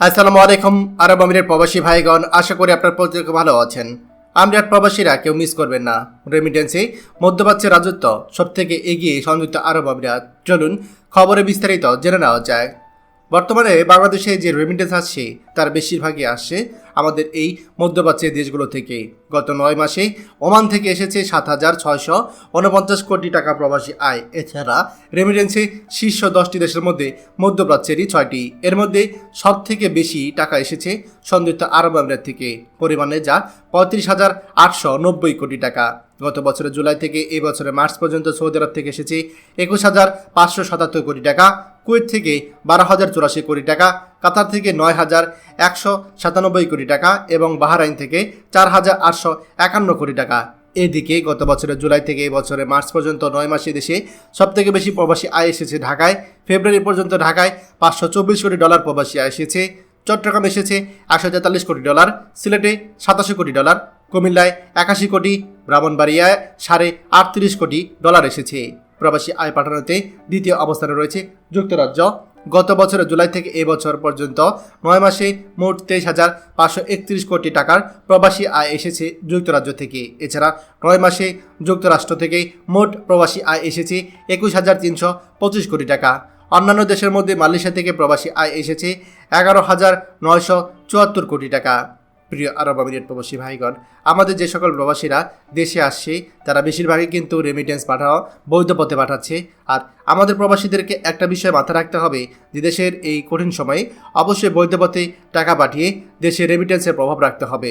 আসসালামু আলাইকুম, আরব আমিরের প্রবাসী ভাইগণ। আশা করি আপনার প্রত্যেকে ভালো আছেন। আমিরাত প্রবাসীরা কেউ মিস করবেন না। রেমিটেন্সে, মধ্যপ্রাচ্যের রাজত্ব সব থেকে এগিয়ে সংযুক্ত আরব আমিরাত। চলুন, খবরে বিস্তারিত জেনে নেওয়া যায় বর্তমানে বাংলাদেশে যে রেমিটেন্স আসছে, তার বেশিরভাগই আসছে আমাদের এই মধ্যপ্রাচ্যের দেশগুলো থেকে। গত নয় মাসে ওমান থেকে এসেছে সাত হাজার ছয়শো উনপঞ্চাশ কোটি টাকা প্রবাসী আয়। এছাড়া রেমিটেন্সে শীর্ষ দশটি দেশের মধ্যে মধ্যপ্রাচ্যেরই ছয়টি। এর মধ্যে সব থেকে বেশি টাকা এসেছে সংযুক্ত আরব আমিরাত থেকে। পরিমাণে যা পঁয়ত্রিশ হাজার আটশো নব্বই কোটি টাকা। গত বছরের জুলাই থেকে এই বছরের মার্চ পর্যন্ত সৌদি আরব থেকে এসেছে একুশ হাজার পাঁচশো সাতাত্তর কোটি টাকা। কুয়েত থেকে বারো হাজার চুরাশি কোটি টাকা। কাতার থেকে নয় হাজার একশো সাতানব্বই কোটি টাকা এবং বাহারাইন থেকে চার হাজার আটশো একান্ন কোটি টাকা। এদিকে গত বছরের জুলাই থেকে এই বছরের মার্চ পর্যন্ত নয় মাসে দেশে সবথেকে বেশি প্রবাসী আয় এসেছে ঢাকায়। ফেব্রুয়ারি পর্যন্ত ঢাকায় পাঁচশো চব্বিশ কোটি ডলার প্রবাসী আয় এসেছে। চট্টগ্রাম এসেছে একশো তেতাল্লিশ কোটি ডলার, সিলেটে সাতাশি কোটি ডলার, কুমিল্লায় একাশি কোটি, ব্রাহ্মণবাড়িয়ায় সাড়ে আটত্রিশ কোটি ডলার এসেছে। প্রবাসী আয় পাঠানোতে দ্বিতীয় অবস্থানে রয়েছে যুক্তরাজ্য গত বছরের জুলাই থেকে এ বছর পর্যন্ত নয় মাসে মোট তেইশ হাজার পাঁচশো একত্রিশ কোটি টাকার প্রবাসী আয় এসেছে যুক্তরাজ্য থেকে। এছাড়া নয় মাসে যুক্তরাষ্ট্র থেকে মোট প্রবাসী আয় এসেছে একুশ হাজার তিনশো পঁচিশ কোটি টাকা। অন্যান্য দেশের মধ্যে মালয়েশিয়া থেকে প্রবাসী আয় এসেছে এগারো হাজার নয়শো চুয়াত্তর কোটি টাকা। প্রিয় আরব আমিরাত প্রবাসী ভাইগণ, আমাদের যে সকল প্রবাসীরা দেশে আসছে, তারা বেশিরভাগই কিন্তু রেমিটেন্স পাঠাও, বৈধ পথে পাঠাচ্ছে। আর আমাদের প্রবাসীদেরকে একটা বিষয় মাথায় রাখতে হবে যে দেশের এই কঠিন সময়ে অবশ্যই বৈধ পথে টাকা পাঠিয়ে দেশে রেমিটেন্সের প্রভাব রাখতে হবে।